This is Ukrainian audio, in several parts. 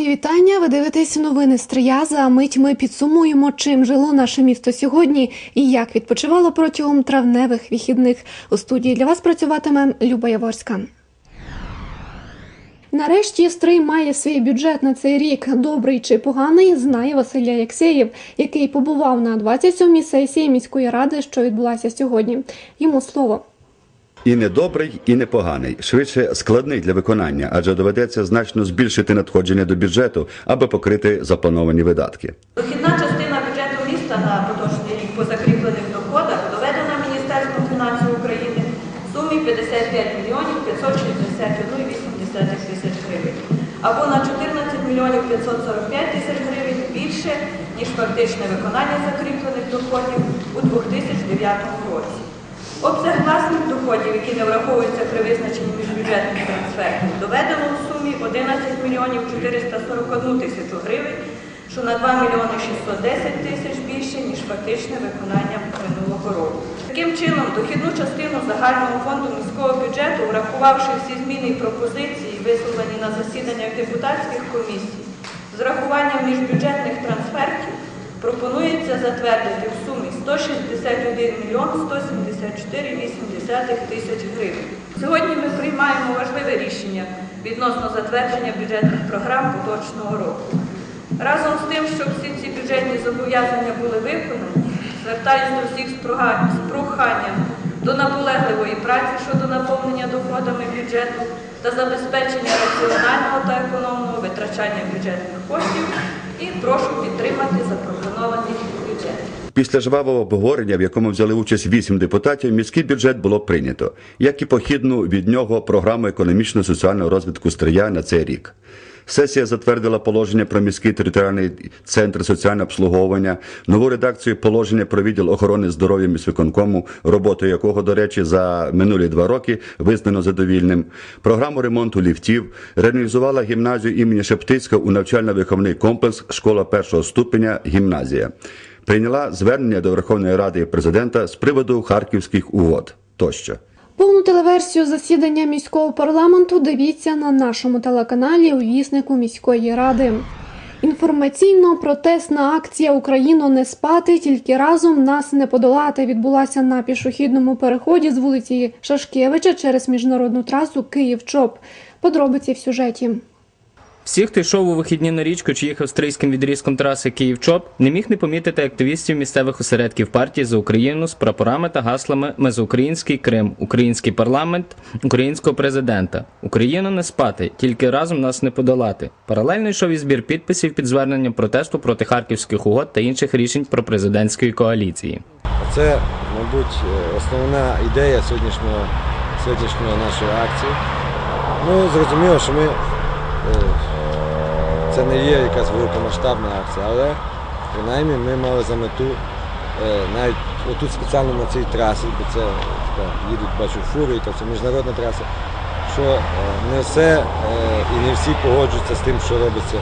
Мої вітання. Ви дивитесь новини Стрия. За мить ми підсумуємо, чим жило наше місто сьогодні і як відпочивало протягом травневих вихідних. У студії для вас працюватиме Люба Яворська. Нарешті Стрий має свій бюджет на цей рік. Добрий чи поганий, знає Василь Алєксєєв, який побував на 27-й сесії міської ради, що відбулася сьогодні. Йому слово. І не добрий, і не поганий, швидше складний для виконання, адже доведеться значно збільшити надходження до бюджету, аби покрити заплановані видатки. Дохідна частина бюджету міста на поточний рік по закріплених доходах доведена Міністерством фінансів України в сумі 55 мільйонів 561,8 тисяч гривень, або на 14 мільйонів 545 тисяч гривень більше, ніж фактичне виконання закріплених доходів у 2009 році. Обсяг власних доходів, які не враховуються при визначенні міжбюджетних трансфертів, доведено у сумі 11 мільйонів 441 тисячу гривень, що на 2 мільйони 610 тисяч більше, ніж фактичне виконання минулого року. Таким чином, дохідну частину загального фонду міського бюджету, врахувавши всі зміни і пропозиції, висловлені на засіданнях депутатських комісій, з врахуванням міжбюджетних трансфертів, пропонується затвердити в сумі 161 мільйон 174,8 тисяч гривень. Сьогодні ми приймаємо важливе рішення відносно затвердження бюджетних програм поточного року. Разом з тим, щоб всі ці бюджетні зобов'язання були виконані, звертаюся до всіх з проханням до наполегливої праці щодо наповнення доходами бюджету та забезпечення раціонального та економного витрачання бюджетних коштів і прошу підтримати запропонований бюджет. Після жвавого обговорення, в якому взяли участь вісім депутатів, міський бюджет було прийнято, як і похідну від нього програму економічно-соціального розвитку Стрия на цей рік. Сесія затвердила положення про міський територіальний центр соціального обслуговування, нову редакцію положення про відділ охорони здоров'я міськвиконкому, роботу якого, до речі, за минулі два роки визнано задовільним, програму ремонту ліфтів, реалізувала гімназію імені Шептицького у навчально-виховний комплекс школа першого ступеня гімназія. Прийняла звернення до Верховної Ради і президента з приводу харківських угод тощо. Повну телеверсію засідання міського парламенту дивіться на нашому телеканалі у віснику міської ради. Інформаційно-протестна акція Україну не спати, тільки разом нас не подолати відбулася на пішохідному переході з вулиці Шашкевича через міжнародну трасу Київ-Чоп. Подробиці в сюжеті. Всі, хто йшов у вихідні на річку чи їхав стрийським відрізком траси Київ-Чоп, не міг не помітити активістів місцевих осередків партії за Україну з прапорами та гаслами «Ми за український Крим, український парламент, українського президента. Україну не спати, тільки разом нас не подолати. Паралельно йшов і збір підписів під зверненням протесту проти харківських угод та інших рішень про президентської коаліції. Це, мабуть, е, основна ідея сьогоднішнього, сьогоднішньої нашої акції. Ну, зрозуміло, що ми, е, це не є якась великомасштабна акція, але принаймні ми мали за мету е, навіть отут спеціально на цій трасі, бо це така, їдуть, бачу, фури, і це міжнародна траса, що е, не все е, і не всі погоджуються з тим, що робиться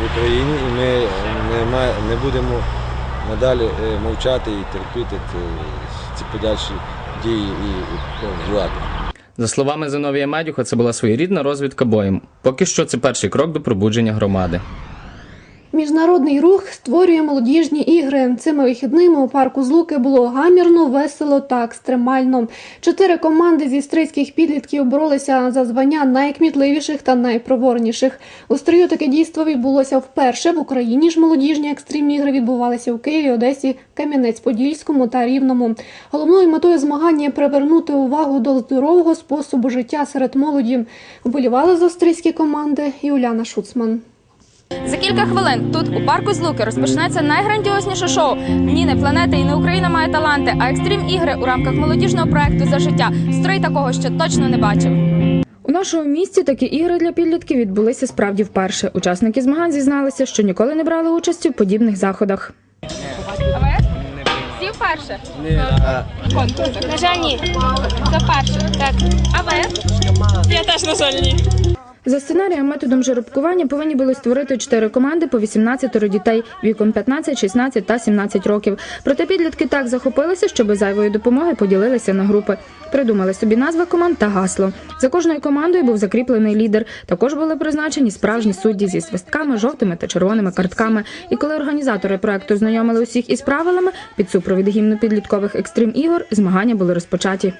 в Україні, і ми не, не будемо надалі мовчати і терпіти ці, подальші дії і, і влади. За словами Зиновія Медюха, це була своєрідна розвідка боєм. Поки що це перший крок до пробудження громади. Міжнародний рух створює молодіжні ігри. Цими вихідними у парку Злуки було гамірно, весело та екстремально. Чотири команди зі стрийських підлітків боролися за звання найкмітливіших та найпроворніших. У стрию таке дійство відбулося вперше. В Україні ж молодіжні екстремні ігри відбувалися у Києві, Одесі, Кам'янець-Подільському та Рівному. Головною метою змагання привернути увагу до здорового способу життя серед молоді. Вболівали за австрійські команди і Уляна Шуцман. За кілька хвилин тут, у парку Злуки, розпочнеться найграндіозніше шоу. Ні, не планети і не Україна має таланти, а екстрім ігри у рамках молодіжного проекту за життя. Стрий такого ще точно не бачив. У нашому місті такі ігри для підлітків відбулися справді вперше. Учасники змагань зізналися, що ніколи не брали участі в подібних заходах. А ви? Всі вперше? Ні. На жаль, ні. Це вперше. Так. А ви? Я теж, на жаль, ні. За сценарієм методом жеребкування повинні були створити чотири команди по 18 дітей віком 15, 16 та 17 років. Проте підлітки так захопилися, що зайвої допомоги поділилися на групи. Придумали собі назви команд та гасло. За кожною командою був закріплений лідер. Також були призначені справжні судді зі свистками, жовтими та червоними картками. І коли організатори проекту знайомили усіх із правилами, під супровід гімну підліткових екстрим ігор змагання були розпочаті.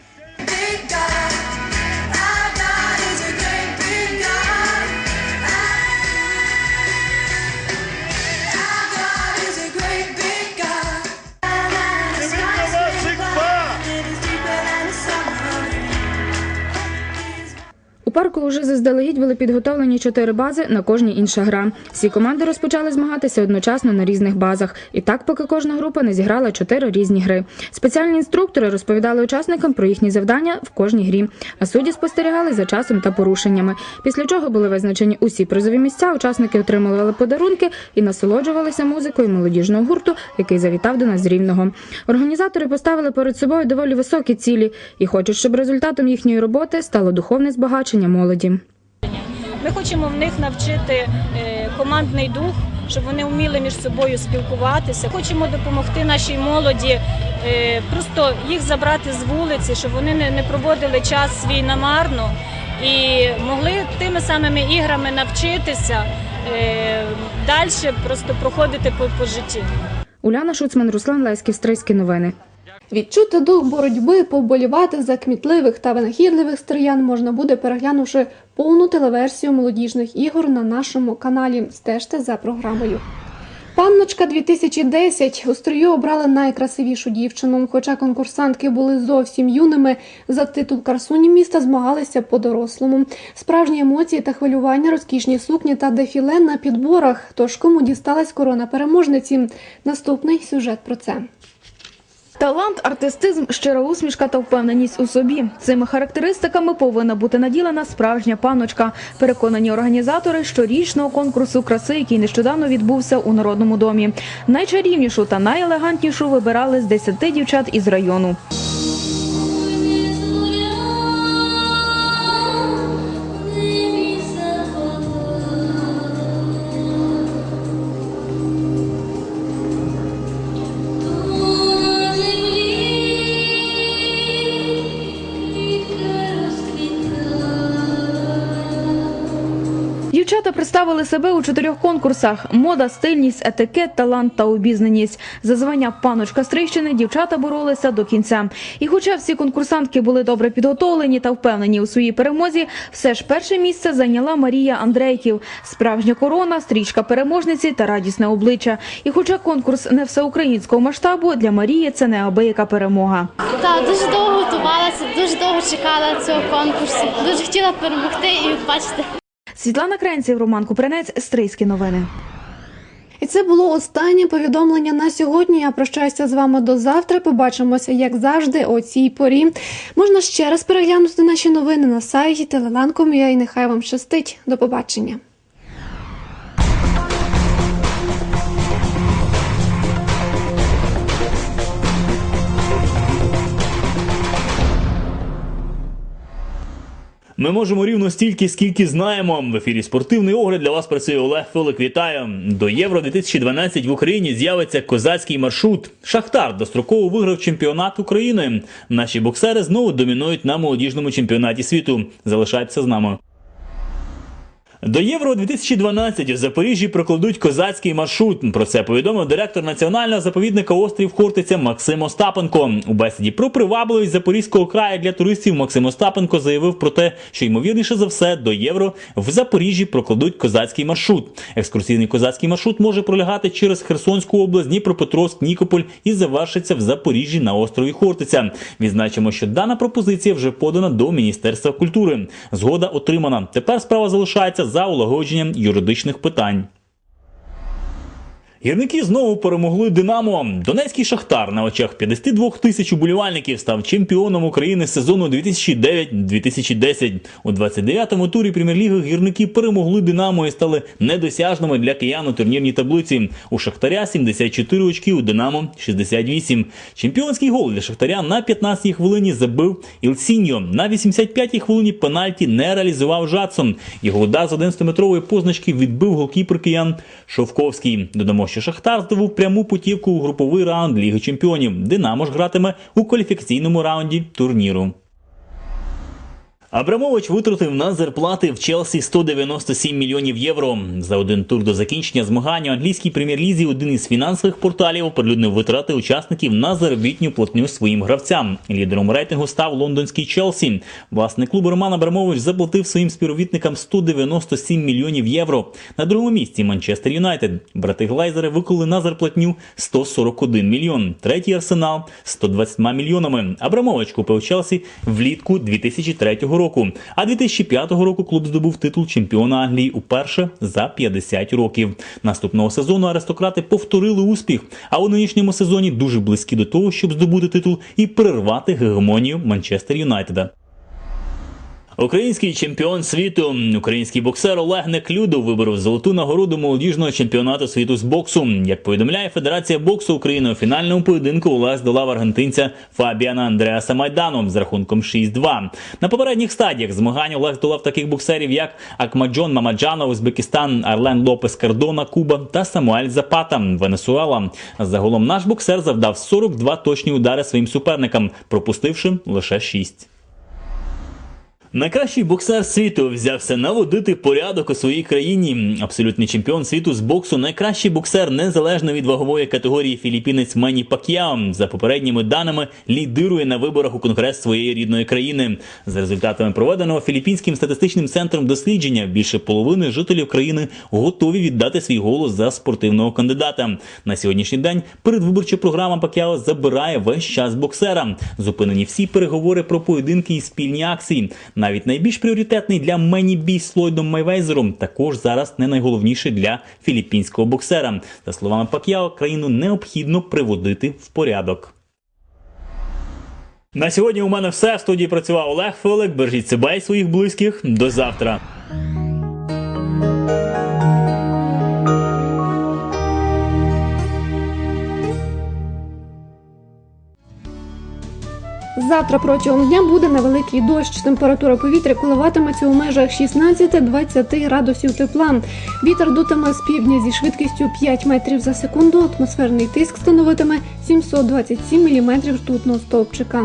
Парку вже заздалегідь були підготовлені чотири бази на кожній інша гра. Всі команди розпочали змагатися одночасно на різних базах, і так, поки кожна група не зіграла чотири різні гри. Спеціальні інструктори розповідали учасникам про їхні завдання в кожній грі, а судді спостерігали за часом та порушеннями. Після чого були визначені усі призові місця. Учасники отримували подарунки і насолоджувалися музикою молодіжного гурту, який завітав до нас з рівного. Організатори поставили перед собою доволі високі цілі і хочуть, щоб результатом їхньої роботи стало духовне збагачення молоді. Ми хочемо в них навчити е, командний дух, щоб вони вміли між собою спілкуватися. Хочемо допомогти нашій молоді, е, просто їх забрати з вулиці, щоб вони не, не проводили час свій намарно і могли тими самими іграми навчитися е, далі просто проходити по, по житті. Уляна Шуцман, Руслан Леськів, Стрийські новини. Відчути дух боротьби, поболівати за кмітливих та винахідливих стріян можна буде переглянувши повну телеверсію молодіжних ігор на нашому каналі. Стежте за програмою. Панночка 2010 у стрію обрали найкрасивішу дівчину. Хоча конкурсантки були зовсім юними, за титул красуні міста змагалися по-дорослому. Справжні емоції та хвилювання, розкішні сукні та дефіле на підборах. Тож кому дісталась корона переможниці? Наступний сюжет про це. Талант, артистизм, щира усмішка та впевненість у собі. Цими характеристиками повинна бути наділена справжня паночка. Переконані організатори щорічного конкурсу краси, який нещодавно відбувся у народному домі. Найчарівнішу та найелегантнішу вибирали з 10 дівчат із району. Дівчата представили себе у чотирьох конкурсах: мода, стильність, етикет, талант та обізнаність. За звання паночка Стрийщини дівчата боролися до кінця. І хоча всі конкурсантки були добре підготовлені та впевнені у своїй перемозі, все ж перше місце зайняла Марія Андрейків. Справжня корона, стрічка переможниці та радісне обличчя. І хоча конкурс не всеукраїнського масштабу, для Марії це неабияка перемога. Так, дуже довго готувалася, дуже довго чекала цього конкурсу. Дуже хотіла перемогти і бачити. Світлана Кренців, Роман Купринець, Стрийські новини. І це було останнє повідомлення на сьогодні. Я прощаюся з вами до завтра. Побачимося, як завжди, о цій порі. Можна ще раз переглянути наші новини на сайті Телеланком.ua і нехай вам щастить. До побачення. Ми можемо рівно стільки, скільки знаємо. В ефірі спортивний огляд для вас працює Олег Филик. Вітаю до Євро 2012 в Україні. З'явиться козацький маршрут. Шахтар достроково виграв чемпіонат України. Наші боксери знову домінують на молодіжному чемпіонаті світу. Залишайтеся з нами. До Євро 2012 в Запоріжжі прокладуть козацький маршрут. Про це повідомив директор національного заповідника острів Хортиця Максим Остапенко. У бесіді про привабливість Запорізького краю для туристів Максим Остапенко заявив про те, що ймовірніше за все до євро в Запоріжжі прокладуть козацький маршрут. Екскурсійний козацький маршрут може пролягати через Херсонську область, Дніпропетровськ, Нікополь і завершиться в Запоріжжі на острові Хортиця. Відзначимо, що дана пропозиція вже подана до Міністерства культури. Згода отримана. Тепер справа залишається за улагодженням юридичних питань. Гірники знову перемогли Динамо. Донецький Шахтар на очах 52 тисяч уболівальників став чемпіоном України сезону 2009-2010. У 29-му турі прем'єр-ліги гірники перемогли Динамо і стали недосяжними для киян у турнірній таблиці. У Шахтаря 74 очки, у Динамо 68. Чемпіонський гол для Шахтаря на 15-й хвилині забив Ілсіньо. На 85-й хвилині пенальті не реалізував Жадсон. Його удар з 11-метрової позначки відбив голкіпер киян Шовковський. Додамо, що Шахтар здобув пряму путівку у груповий раунд Ліги Чемпіонів. Динамо ж гратиме у кваліфікаційному раунді турніру. Абрамович витратив на зарплати в Челсі 197 мільйонів євро. За один тур до закінчення змагань у англійській прем'єр-лізі один із фінансових порталів оприлюднив витрати учасників на заробітню платню своїм гравцям. Лідером рейтингу став лондонський Челсі. Власник клубу Роман Абрамович заплатив своїм співробітникам 197 мільйонів євро. На другому місці Манчестер Юнайтед. Брати Глайзери виклали на зарплатню 141 мільйон. Третій арсенал 120 мільйонами. Абрамович купив Челсі влітку 2003 року. А 2005 року клуб здобув титул чемпіона Англії уперше за 50 років. Наступного сезону аристократи повторили успіх, а у нинішньому сезоні дуже близькі до того, щоб здобути титул і перервати гегемонію Манчестер Юнайтеда. Український чемпіон світу, український боксер Олег Неклюдов виборов золоту нагороду молодіжного чемпіонату світу з боксу. Як повідомляє Федерація боксу України, у фінальному поєдинку Олег здолав аргентинця Фабіана Андреаса Майдану з рахунком 6-2. На попередніх стадіях змагань Олег здолав таких боксерів, як Акмаджон Мамаджанов, Узбекистан, Арлен Лопес Кардона, Куба та Самуель Запата, Венесуела. Загалом наш боксер завдав 42 точні удари своїм суперникам, пропустивши лише 6. Найкращий боксер світу взявся наводити порядок у своїй країні. Абсолютний чемпіон світу з боксу, найкращий боксер незалежно від вагової категорії філіппінець Мені Пак'яо. За попередніми даними лідирує на виборах у конгрес своєї рідної країни. За результатами проведеного філіппінським статистичним центром дослідження, більше половини жителів країни готові віддати свій голос за спортивного кандидата. На сьогоднішній день передвиборча програма Пак'яо забирає весь час боксера. Зупинені всі переговори про поєдинки і спільні акції. Навіть найбільш пріоритетний для Мені бій з Флойдом Майвезером також зараз не найголовніший для філіппінського боксера. За словами Пак'яо, країну необхідно приводити в порядок. На сьогодні у мене все. В студії працював Олег Фелик. Бережіть себе і своїх близьких. До завтра. Завтра протягом дня буде невеликий дощ. Температура повітря коливатиметься у межах 16-20 градусів тепла. Вітер дутиме з півдня зі швидкістю 5 метрів за секунду. Атмосферний тиск становитиме 727 мм ртутного стовпчика.